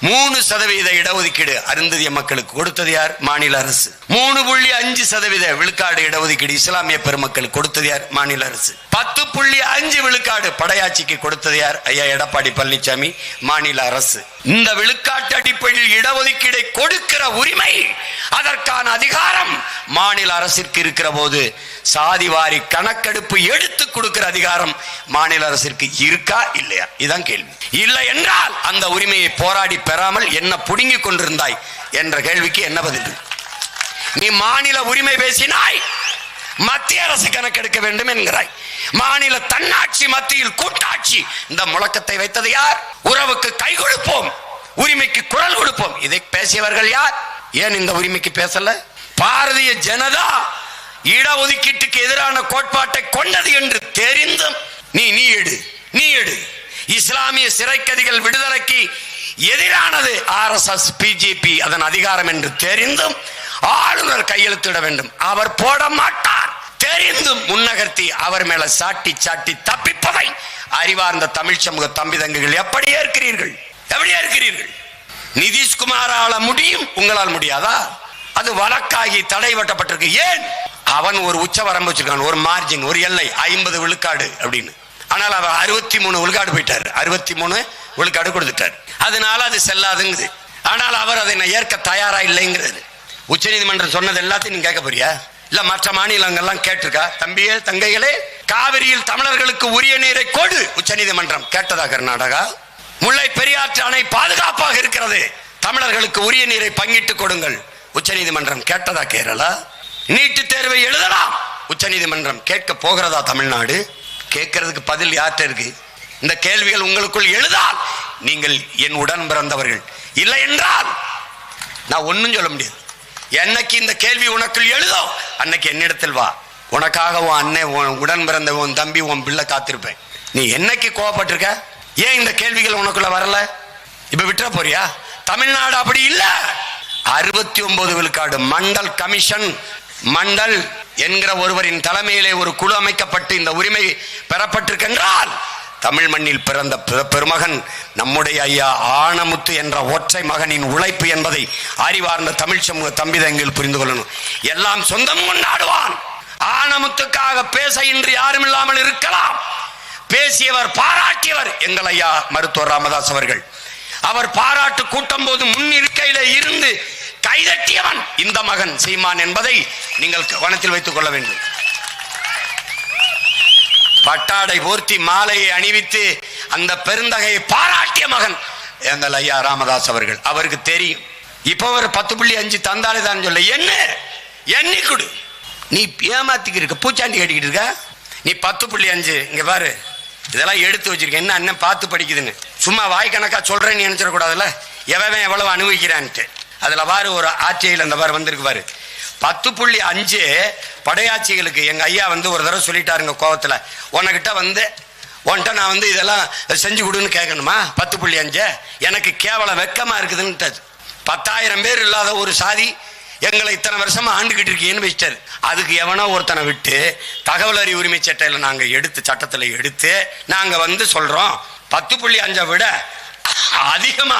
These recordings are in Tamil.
மூணு சதவீத இடஒதுக்கீடு அருந்ததிய மக்களுக்கு கொடுத்தது யார்? மாநில அரசு. மூணு புள்ளி அஞ்சு சதவீத விழுக்காடு இடஒதுக்கீடு இஸ்லாமிய பெருமக்களுக்கு கொடுத்தது யார்? மாநில அரசு. பத்து புள்ளி அஞ்சு விழுக்காடு படையாட்சிக்கு கொடுத்தது யார்? ஐயா எடப்பாடி பழனிசாமி மாநில அரசு. இந்த விழுக்காட்டு அடிப்படையில் இடஒதுக்கீடை கொடுக்கிற உரிமை அதற்கான அதிகாரம் மாநில அரசிற்கு இருக்கிற போது சாதிவாரி கணக்கெடுப்பு எடுத்து கொடுக்கிற அதிகாரம் மாநில அரசிற்கு இருக்கா இல்லையா? இதான் கேள்வி. இல்லை என்றால் அந்த உரிமையை போராடி பெறாமல் என்ன புடுங்கிக் கொண்டிருந்தாய் என்ற கேள்விக்கு என்ன பதில்? நீ மாநில உரிமை பேசினாய் மத்திய அரசு கணக்கெடுக்க வேண்டும் என்கிறாய். மாநில தன்னாட்சி மத்தியில் கூட்டாட்சி. இந்த முழக்கத்தை வைத்தது யார்? உறவுக்கு கை கொடுப்போம். உரிமைக்கு குரல் கொடுப்போம். இதை பேசியவர்கள் யார்? ஏன் இந்த உரிமைக்கு பேசல? பாரதிய ஜனதா இடஒதுக்கீட்டுக்கு எதிரான கோட்பாட்டை கொண்டது என்று தெரிந்தும். நீ நீ எடு நீ எடு. இஸ்லாமிய சிறைக்கதிகள் விடுதலைக்கு எதிரானது ஆர்எஸ்எஸ் பிஜேபி அதன் அதிகாரம் என்று தெரிந்தும் ஆளுநர் கையெழுத்திட வேண்டும். அவர் போட மாட்டார். தெரிந்தும் முன்னகர்த்தி அவர் மேல சாட்டி சாட்டி தப்பிப்பதை அறிவார்ந்த தமிழ் சமூக தம்பி தங்குகள் எப்படி ஏற்கிறீர்கள்? எப்படி ஏற்கிறீர்கள்? நிதிஷ்குமாரால முடியும் உங்களால் முடியாதா? அது வழக்காகி தடை வட்டப்பட்டிருக்கு. ஏன்? அவன் ஒரு உச்ச வரம்பு வச்சிருக்கான் ஒரு மார்ஜின் ஒரு எல்லை ஐம்பது விழுக்காடு அப்படின்னு. ஆனால் அவர் அறுபத்தி மூணு விழுக்காடு போயிட்டார். அறுபத்தி மூணு விழுக்காடு கொடுத்துட்டார். அதனால அது செல்லாதுங்குது. ஆனால் அவர் அதை நான் ஏற்க தயாரா இல்லைங்கிறது. உச்சநீதிமன்றம் சொன்னது எல்லாத்தையும் நீங்க கேட்க போறியா? இல்ல மற்ற மாநிலங்கள்லாம் கேட்டிருக்கா? தம்பியே தங்கைகளே காவிரியில் தமிழர்களுக்கு உரிய நீரை கொடு உச்சநீதிமன்றம் கேட்டதா கர்நாடகா முல்லை பெரியாற்று அணை பாதுகாப்பாக இருக்கிறது. தமிழர்களுக்கு உரிய நீரை பங்கிட்டு கொடுங்கள். உச்சநீதிமன்றம் கேட்டதா கேரளா? நீட்டு தேர்வை எழுதலாம். உச்சநீதிமன்றம் கேட்க போகிறதா தமிழ்நாடு? கேட்கறதுக்கு பதில் யார்கிட்ட இருக்கு? இந்த கேள்விகள் உங்களுக்குள் எழுதால் நீங்கள் என் உடன் பிறந்தவர்கள். இல்லை என்றால் நான் ஒன்றும் சொல்ல முடியாது. என்னைக்கு இந்த கேள்வி உனக்குள் எழுதும் அன்னைக்கு என்னிடத்தில் வா. உனக்காக உன் அண்ணன் உன் உடன் பிறந்த உன் தம்பி உன் பிள்ளை காத்திருப்பேன். நீ என்னைக்கு கோவப்பட்டிருக்க? ஏன் இந்த கேள்விகள் உனக்குள்ள வரல? இப்ப விட்டுற போறியா? தமிழ்நாடு அப்படி இல்ல. அறுபத்தி ஒன்பது விழுக்காடு மண்டல் கமிஷன் மண்டல் என்கிற ஒருவரின் தலைமையிலே ஒரு குழு அமைக்கப்பட்டு இந்த உரிமை பெறப்பட்டிருக்கின்றால் தமிழ் மண்ணில் பிறந்த பெருமகன் நம்முடைய ஐயா ஆனமுத்து என்ற ஒற்றை மகனின் உழைப்பு என்பதை அறிவார்ந்த தமிழ் சமூக தம்பிதங்கள் புரிந்து கொள்ளணும். எல்லாம் சொந்தம் கொண்டாடுவான். ஆனமுத்துக்காக பேச இன்று யாரும் இல்லாமல் இருக்கலாம். பேசியவர் பாராட்டியவர் எங்கள் ஐயா மருத்துவர் ராமதாஸ் அவர்கள். அவர் பாராட்டு கூட்டம் போது முன் இருக்கையில இருந்து கைதட்டியவன் இந்த மகன் சீமான் என்பதை நீங்கள் கவனத்தில் வைத்துக் கொள்ள வேண்டும். பட்டாடை போர்த்தி மாலையை அணிவித்து அந்த பெருந்தகையை பாராட்டிய மகன் எங்கள் ஐயா ராமதாஸ் அவர்கள். அவருக்கு தெரியும். இப்போ ஒரு பத்து புள்ளி அஞ்சு தந்தாலே தான் சொல்ல என்ன? எண்ணி கொடு. நீ ஏமாத்திக்கிட்டு இருக்க பூச்சாண்டி கட்டிக்கிட்டு இருக்க? நீ பத்து புள்ளி அஞ்சு இங்க பாரு. இதெல்லாம் எடுத்து வச்சிருக்க என்ன அண்ணன் பார்த்து படிக்குதுன்னு. சும்மா வாய்க்கணக்கா சொல்றேன்னு நினைச்சிடக்கூடாதுல்ல? எவன் எவ்வளவு அனுபவிக்கிறான்ட்டு. அதில் பாரு ஒரு ஆட்சியில் அந்த பாரு வந்திருக்கு பாரு. பத்து புள்ளி அஞ்சு படையாட்சிகளுக்கு எங்க ஐயா வந்து ஒரு தடவை சொல்லிட்டாருங்க கோவத்துல. உனக்கிட்ட வந்து உன்கிட்ட நான் வந்து இதெல்லாம் செஞ்சு கொடுன்னு கேட்கணுமா? பத்து புள்ளி அஞ்சு? எனக்கு கேவலம் வெக்கமா இருக்குதுன்னு பத்தாயிரம் பேர் இல்லாத ஒரு சாதி எங்களை இத்தனை வருஷமா ஆண்டுகிட்டு இருக்கீங்கன்னு வச்சிட்டாரு அதுக்கு எவனோ ஒருத்தனை விட்டு தகவல் அறி உரிமை சட்டையில நாங்க எடுத்து சட்டத்துல எடுத்து நாங்க வந்து சொல்றோம். பத்து புள்ளி அஞ்சை விட அதிகமா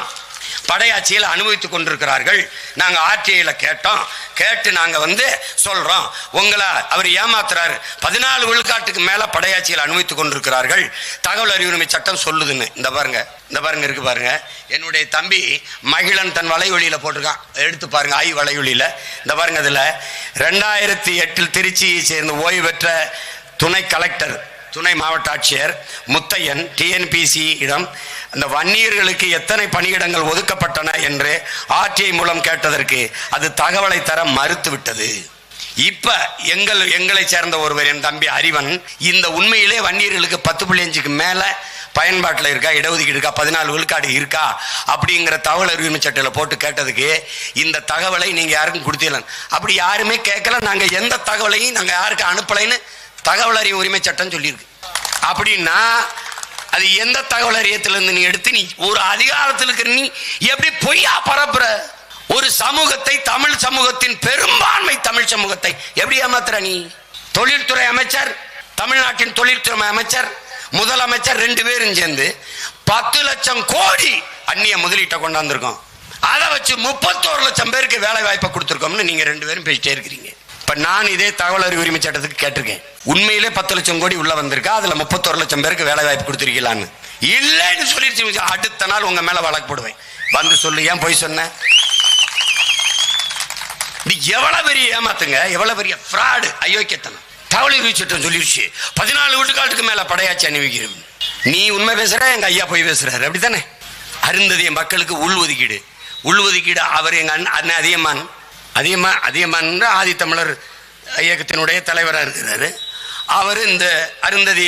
படையாட்சியில் அனுபவித்துக் கொண்டிருக்கிறார்கள். நாங்கள் ஆர்டிஐல கேட்டோம். கேட்டு நாங்கள் வந்து சொல்கிறோம் உங்களை அவர் ஏமாத்துறாரு. பதினாலு விழுக்காட்டுக்கு மேலே படையாட்சியில் அனுபவித்துக் கொண்டிருக்கிறார்கள். தகவல் அறிவுரிமை சட்டம் சொல்லுதுன்னு. இந்த பாருங்க. இந்த பாருங்க இருக்கு பாருங்க. என்னுடைய தம்பி மகிழன் தன் வலைவழியில போட்டிருக்கான். எடுத்து பாருங்க ஆய் வலைவழியில இந்த பாருங்க இதில். ரெண்டாயிரத்தி எட்டில் திருச்சியை சேர்ந்த ஓய்வு பெற்ற துணை கலெக்டர் துணை மாவட்ட ஆட்சியர் முத்தையன் டிஎன்பிசி இடம். அந்த வன்னியர்களுக்கு எத்தனை பணியிடங்கள் ஒதுக்கப்பட்டன என்று ஆர்டிஐ மூலம் கேட்டதற்கு அது தகவலை தர மறுத்துவிட்டது. இப்ப எங்கள் எங்களை சேர்ந்த ஒருவர் என் தம்பி அறிவன் இந்த உண்மையிலே வன்னியர்களுக்கு பத்து புள்ளி அஞ்சுக்கு மேல பயன்பாட்டில் இருக்கா இடஒதுக்கீடு இருக்கா பதினாலு விழுக்காடு இருக்கா அப்படிங்கிற தகவல் அறிவுரிமை சட்டையில் போட்டு கேட்டதுக்கு இந்த தகவலை நீங்கள் யாருக்கும் கொடுத்தீங்களன் அப்படி யாருமே கேட்கல நாங்கள் எந்த தகவலையும் நாங்கள் யாருக்கு அனுப்பலைன்னு தகவல் அறிவு உரிமை சட்டம் சொல்லியிருக்கு. அப்படின்னா அது எந்த தகவல் அறியத்திலிருந்து நீ எடுத்து நீ ஒரு அதிகாரத்தில் இருக்கிற நீ எப்படி பொய்யா பரப்புற? ஒரு சமூகத்தை தமிழ் சமூகத்தின் பெரும்பான்மை தமிழ் சமூகத்தை எப்படி ஏமாத்துற நீ? தொழில்துறை அமைச்சர் தமிழ்நாட்டின் தொழில்துறை அமைச்சர் முதலமைச்சர் ரெண்டு பேரும் சேர்ந்து பத்து லட்சம் கோடி அந்நிய முதலீட்டை கொண்டாந்துருக்கோம். அதை வச்சு முப்பத்தோரு லட்சம் பேருக்கு வேலை வாய்ப்பை கொடுத்துருக்கோம்னு நீங்கள் ரெண்டு பேரும் பேசிட்டே இருக்கிறீங்க. இப்போ நான் இதே தகவல் அறிவு உரிமை சட்டத்துக்கு கேட்டிருக்கேன். உண்மையிலே பத்து லட்சம் கோடி உள்ளே வந்திருக்கா? அதில் முப்பத்தொரு லட்சம் பேருக்கு வேலை வாய்ப்பு கொடுத்துருக்கலான்னு இல்லைன்னு சொல்லிடுச்சு அடுத்த நாள் உங்கள் மேலே வழக்கு போடுவேன். வந்து சொல்லு ஏன் போய் சொன்னேன் இது எவ்வளோ பெரிய ஏமாத்துங்க? எவ்வளோ பெரிய ஃப்ராடு அயோக்கியத்தனம். உரிமை சட்டம் சொல்லிடுச்சு பதினாலு வீட்டுக்காட்டுக்கு மேலே படையாச்சி அணிவிக்கிறேன். நீ உண்மை பேசுகிற எங்கள் ஐயா போய் பேசுகிறாரு அப்படி தானே என் மக்களுக்கு உள் ஒதுக்கீடு. உள் ஒதுக்கீடு அவர் எங்கள் அண்ணன் அண்ணன் அதியமான். அதியமா அதியமான் ஆதித்தமிழர் இயக்கத்தினுடைய தலைவராக இருக்கிறாரு. அவர் இந்த அருந்ததி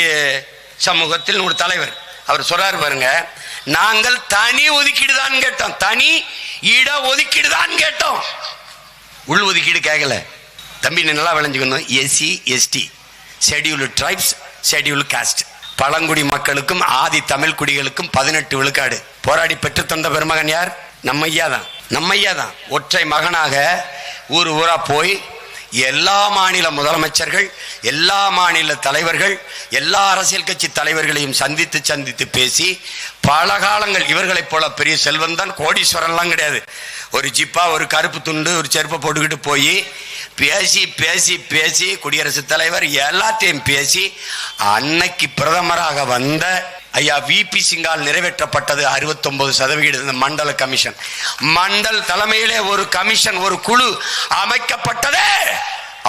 சமூகத்தில் ஒரு தலைவர். அவர் சொல்றார் பாருங்க நாங்கள் தனி ஒதுக்கீடு தான் கேட்டோம். தனி இட ஒதுக்கீடு தான் கேட்டோம். உள் ஒதுக்கீடு கேட்கல. தம்பி நல்லா விளைஞ்சுக்கணும். SC ST scheduled tribes schedule caste. பழங்குடி மக்களுக்கும் ஆதி தமிழ் குடிகளுக்கும் பதினெட்டு விழுக்காடு. போராடி பெற்று தந்த பெருமகன் யார்? நம்ம ஐயா தான். நம்ம ஐயா தான். ஒற்றை மகனாக ஊர் ஊரா போய் எல்லா மாநில முதலமைச்சர்கள் எல்லா மாநில தலைவர்கள் எல்லா அரசியல் கட்சி தலைவர்களையும் சந்தித்து சந்தித்து பேசி பல காலங்கள் இவர்களைப் போல பெரிய செல்வம் தான் கோடீஸ்வரன்லாம் கிடையாது. ஒரு ஜிப்பா ஒரு கருப்பு துண்டு ஒரு செருப்பை போட்டுக்கிட்டு போய் பேசி பேசி பேசி குடியரசுத் தலைவர் எல்லாத்தையும் பேசி அன்னைக்கு பிரதமராக வந்த ஐயா விபி சிங்கால் நிறைவேற்றப்பட்டது 69% சதவிகித இந்த மண்டல கமிஷன். மண்டல் தலைமையிலே ஒரு கமிஷன் ஒரு குழு அமைக்கப்பட்டதே!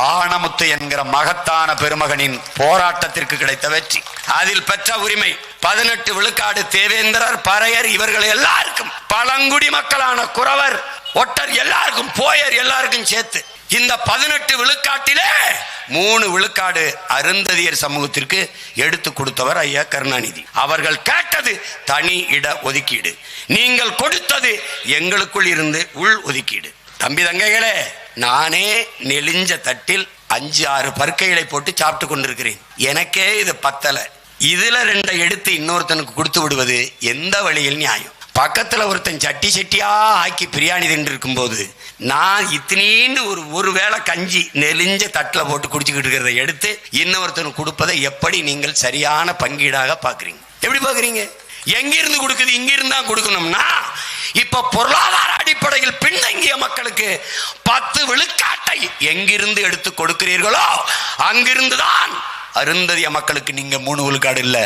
ஆனமுத்து என்கிற மகத்தான பெருமகனின் போராட்டத்திற்கு கிடைத்த வெற்றி. அதில் பெற்ற உரிமை பதினெட்டு விழுக்காடு தேவேந்திரர் பறையர் இவர்கள் எல்லாருக்கும். பழங்குடி மக்களான குறவர் ஒட்டர் எல்லாருக்கும் போயர் எல்லாருக்கும் சேர்த்து. இந்த பதினெட்டு விழுக்காட்டிலே மூணு விழுக்காடு அருந்ததியர் சமூகத்திற்கு எடுத்து கொடுத்தவர் ஐயா கருணாநிதி. அவர்கள் கேட்டது தனி இட ஒதுக்கீடு. நீங்கள் கொடுத்தது எங்களுக்குள் இருந்து உள் ஒதுக்கீடு. தம்பி தங்கைகளே நானே நெளிஞ்ச தட்டில் அஞ்சு ஆறு பருக்கைகளை போட்டு சாப்பிட்டு கொண்டிருக்கிறேன். எனக்கே இது பத்தலை. இதுல ரெண்டை எடுத்து இன்னொருத்தனுக்கு கொடுத்து விடுவது எந்த வழியில் நியாயம்? பக்கத்தில் ஒருத்தன் சட்டி சட்டியா ஆக்கி பிரியாணி தின்று இருக்கும்போது நான் இத்தனின்னு ஒரு ஒரு வேளை கஞ்சி நெலிஞ்ச தட்டில் போட்டு குடிச்சுக்கிட்டு இருக்கிறத எடுத்து இன்னொருத்தனுக்கு கொடுப்பதை எப்படி நீங்கள் சரியான பங்கீடாக பார்க்குறீங்க? எப்படி பார்க்குறீங்க? எங்கிருந்து கொடுக்குது இங்கிருந்து தான் கொடுக்கணும்னா இப்ப பொருளாதார அடிப்படையில் பின்தங்கிய மக்களுக்கு பத்து விழுக்காட்டை எங்கிருந்து எடுத்து கொடுக்கிறீர்களோ அங்கிருந்து தான் அருந்ததிய மக்களுக்கு நீங்க மூணு விழுக்காடு இல்ல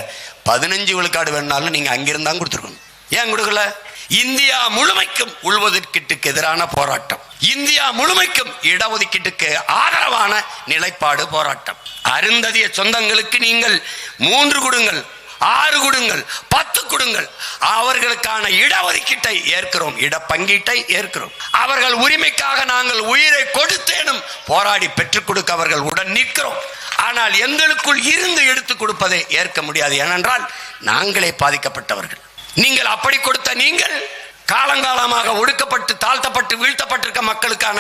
பதினஞ்சு விழுக்காடு வேணாலும் நீங்க அங்கிருந்து தான் கொடுத்துருக்கணும். ஏன் கொடுக்கல? இந்தியா முழுமைக்கும் உள்ஒதுக்கீட்டுக்கு எதிரான போராட்டம். இந்தியா முழுமைக்கும் இடஒதுக்கீட்டுக்கு ஆதரவான நிலைப்பாடு போராட்டம். அருந்ததிய சொந்தங்களுக்கு நீங்கள் மூன்று கொடுங்கள் ஆறு கொடுங்கள் பத்து கொடுங்கள். அவர்களுக்கான இடஒதுக்கீட்டை ஏற்கிறோம் இடப்பங்கீட்டை ஏற்கிறோம். அவர்கள் உரிமைக்காக நாங்கள் உயிரை கொடுத்தேனும் போராடி பெற்றுக் கொடுக்க அவர்கள் உடன் நிற்கிறோம். ஆனால் எங்களுக்குள் இருந்து எடுத்துக் கொடுப்பதை ஏற்க முடியாது. ஏனென்றால் நாங்களே பாதிக்கப்பட்டவர்கள். நீங்கள் அப்படி கொடுத்த நீங்கள் காலங்காலமாக ஒடுக்கப்பட்டு தாழ்த்தப்பட்டு வீழ்த்தப்பட்டிருக்க மக்களுக்கான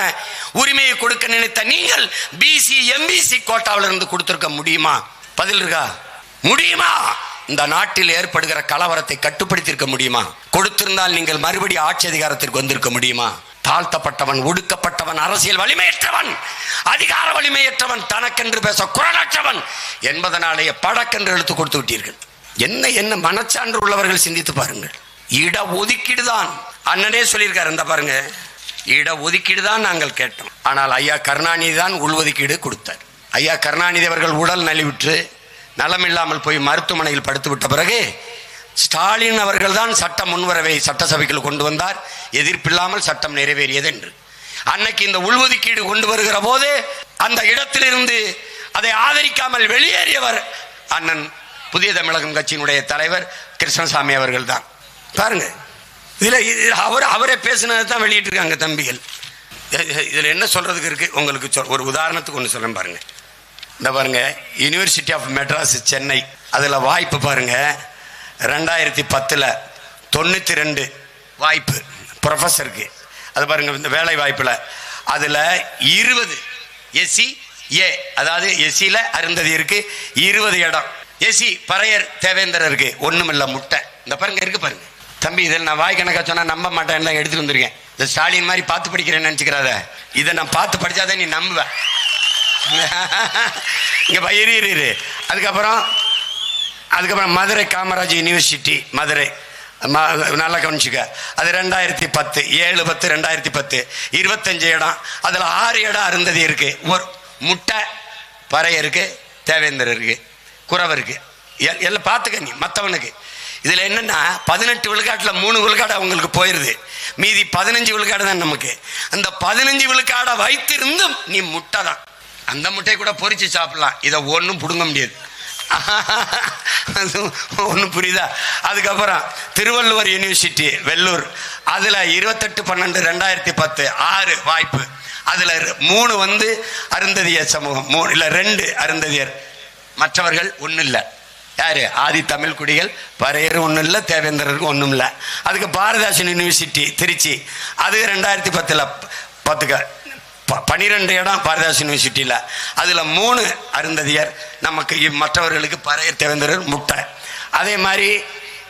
உரிமையை கொடுக்க நினைத்த நீங்கள் பிசி எம்பிசி கோட்டாவில் இருந்து கொடுத்திருக்க முடியுமா? பதில் இருக்கா? முடியுமா? இந்த நாட்டில் ஏற்படுகிற கலவரத்தை கட்டுப்படுத்தியிருக்க முடியுமா? கொடுத்திருந்தால் நீங்கள் மறுபடி ஆட்சி அதிகாரத்திற்கு வந்திருக்க முடியுமா? தாழ்த்தப்பட்டவன் ஒடுக்கப்பட்டவன் அரசியல் வலிமையற்றவன் அதிகார வலிமையற்றவன் தனக்கென்று பேச குரலற்றவன் என்பதனாலேயே படக்கென்று எழுத்து கொடுத்து விட்டீர்கள். என்ன என்ன மனச்சான்று உள்ளவர்கள் சிந்தித்து பாருங்கள். இட ஒதுக்கீடு தான். அண்ணனே சொல்லியிருக்காரு இந்த பாருங்க. இட ஒதுக்கீடு தான் நாங்கள் கேட்டோம். ஆனால் ஐயா கருணாநிதி தான் உள்ஒதுக்கீடு கொடுத்தார். ஐயா கருணாநிதி அவர்கள் உடல் நலிவுற்று நலமில்லாமல் போய் மருத்துவமனையில் படுத்து விட்ட பிறகு ஸ்டாலின் அவர்கள் தான் சட்ட முன்வரவை சட்டசபைக்குள் கொண்டு வந்தார். எதிர்ப்பில்லாமல் சட்டம் நிறைவேறியது என்று. அன்னைக்கு இந்த உள்ஒதுக்கீடு கொண்டு வருகிற போது அந்த இடத்திலிருந்து அதை ஆதரிக்காமல் வெளியேறியவர் அண்ணன் புதிய தமிழகம் கட்சியினுடைய தலைவர் கிருஷ்ணசாமி அவர்கள் தான் பாருங்க. இதில் இது- அவர் அவரே பேசினதை தான் வெளியிட்டிருக்காங்க தம்பிகள். இதில் என்ன சொல்றதுக்கு இருக்கு? உங்களுக்கு சொல்- ஒரு உதாரணத்துக்கு ஒன்று சொல்ல பாருங்க. இந்த பாருங்க யூனிவர்சிட்டி ஆஃப் மெட்ராஸ் சென்னை அதில் வாய்ப்பு பாருங்க. ரெண்டாயிரத்தி பத்தில் தொண்ணூற்றி ரெண்டு வாய்ப்பு ப்ரொஃபஸருக்கு அது பாருங்க இந்த வேலை வாய்ப்பில். அதில் இருபது எஸ்சி ஏ அதாவது எஸ்சியில் அருந்ததி இருக்கு. இருபது இடம். எஸ்சி பறையர் தேவேந்தர் இருக்கு. ஒண்ணுமில்ல முட்டை. இந்த பாருங்க இருக்கு பாருங்க. தம்பி இதில் நான் வாய் கணக்கா சொன்னா நம்ப மாட்டேன்னு தான் எடுத்துட்டு வந்திருக்கேன். இந்த ஸ்டாலின் மாதிரி பார்த்து படிக்கிறேன்னு நினச்சிக்கிறாத. இதை நான் பார்த்து படிச்சாதான் நீ நம்புவேன் இங்க பா, இரு அதுக்கப்புறம் அதுக்கப்புறம் மதுரை காமராஜ் யூனிவர்சிட்டி மதுரை. நல்லா கவனிச்சுக்க. அது ரெண்டாயிரத்தி பத்து ஏழு பத்து ரெண்டாயிரத்தி பத்து. இருபத்தஞ்சு இடம். அதில் ஆறு இடம் அருந்ததி இருக்கு. ஒரு முட்டை பறை இருக்கு தேவேந்தர் இருக்குது குறவர் இருக்குது எல்லாம் பார்த்துக்க நீ மற்றவனுக்கு இதில் என்னென்னா பதினெட்டு விழுக்காட்டில் மூணு விழுக்காடு அவங்களுக்கு போயிடுது மீதி பதினஞ்சு விழுக்காடு தான் நமக்கு. அந்த பதினஞ்சு விழுக்காடை வைத்திருந்தும் நீ முட்டை தான் அந்த முட்டையை கூட பொறிச்சு சாப்பிடலாம். இதை ஒன்றும் பிடுங்க முடியாது. ஒன்றும் புரியுதா? அதுக்கப்புறம் திருவள்ளுவர் யூனிவர்சிட்டி வெள்ளூர். அதில் இருபத்தெட்டு பன்னெண்டு ரெண்டாயிரத்தி பத்து ஆறு வாய்ப்பு. அதில் மூணு வந்து அருந்ததியர் சமூகம். மூணு இல்லை ரெண்டு அருந்ததியர். மற்றவர்கள் ஒன்றும் இல்லை யார்? ஆதி தமிழ் குடிகள் பறையர் ஒன்றும் இல்லை தேவேந்திரருக்கும் ஒன்றும் இல்லை அதுக்கு பாரதாசன் யூனிவர்சிட்டி திருச்சி. அது ரெண்டாயிரத்தி பத்தில் பத்துக்க ப- பன்னிரெண்டு இடம் பாரதாசன் யூனிவர்சிட்டியில் அதில் மூணு அருந்ததியர் நமக்கு மற்றவர்களுக்கு பறையர் தேவேந்திரர் முட்டை. அதே மாதிரி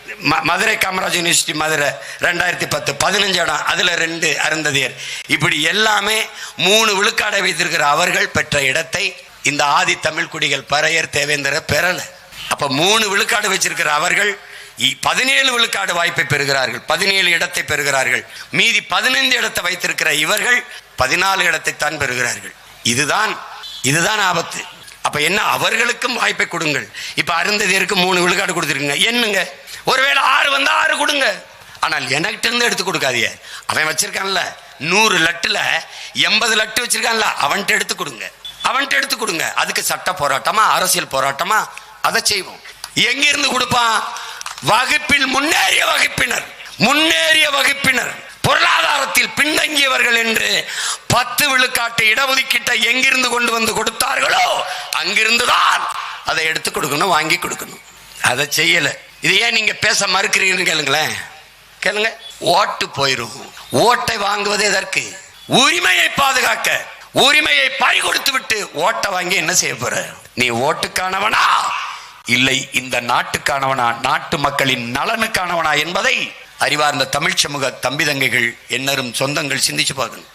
ம- மதுரை காமராஜ் யூனிவர்சிட்டி மதுரை ரெண்டாயிரத்தி பத்து பதினஞ்சு இடம். அதில் ரெண்டு அருந்ததியர். இப்படி எல்லாமே மூணு விழுக்காடை வைத்திருக்கிற அவர்கள் பெற்ற இடத்தை இந்த ஆதி தமிழ் குடிகள் பறையர் தேவேந்திர பெறலை அப்ப மூணு விழுக்காடு வச்சிருக்கிற அவர்கள் இ- பதினேழு விழுக்காடு வாய்ப்பை பெறுகிறார்கள் பதினேழு இடத்தை பெறுகிறார்கள். மீதி பதினைந்து இடத்தை வைத்திருக்கிற இவர்கள் பதினாலு இடத்தை தான் பெறுகிறார்கள். இதுதான் இதுதான் ஆபத்து. அப்ப என்ன அவர்களுக்கும் வாய்ப்பை கொடுங்கள். இப்ப அருந்ததியருக்கு மூணு விழுக்காடு கொடுத்துருக்குங்க. என்னங்க? ஒருவேளை ஆறு வந்தா ஆறு கொடுங்க. ஆனால் எனக்கிட்ட இருந்து எடுத்து கொடுக்காதீங்க. அவன் வச்சிருக்கான்ல நூறு லட்டுல எண்பது லட்டு வச்சிருக்கான்ல அவன்கிட்ட எடுத்து கொடுங்க. அவன்கிட்ட எடுத்து கொடுங்க. அதுக்கு சட்ட போராட்டமா அரசியல் போராட்டமா அதை செய்வோம். எங்கிருந்து கொடுப்பான் வகுப்பில் முன்னேறிய வகுப்பினர். முன்னேறிய வகுப்பினர். பொருளாதாரத்தில் பின்தங்கியவர்கள் என்று பத்து விழுக்காட்டு இடஒதுக்கீட்டை எங்கிருந்து கொண்டு வந்து கொடுத்தார்களோ அங்கிருந்துதான் அதை எடுத்து கொடுக்கணும் வாங்கி கொடுக்கணும். அதை செய்யல. இது ஏன் நீங்க பேச மறுக்கிறீங்கன்னு கேளுங்களேன். கேளுங்க. ஓட்டு போயிடும் ஓட்டை வாங்குவது எதற்கு? உரிமையை பாதுகாக்க. உரிமையை பறி கொடுத்து விட்டு ஓட்டை வாங்கி என்ன செய்ய போற? நீ ஓட்டுக்கானவனா? இல்லை இந்த நாட்டுக்கானவனா நாட்டு மக்களின் நலனுக்கானவனா என்பதை அறிவார்ந்த தமிழ் சமூக தம்பி தங்கைகள் என்னரும் சொந்தங்கள் சிந்திச்சு பார்க்கணும்.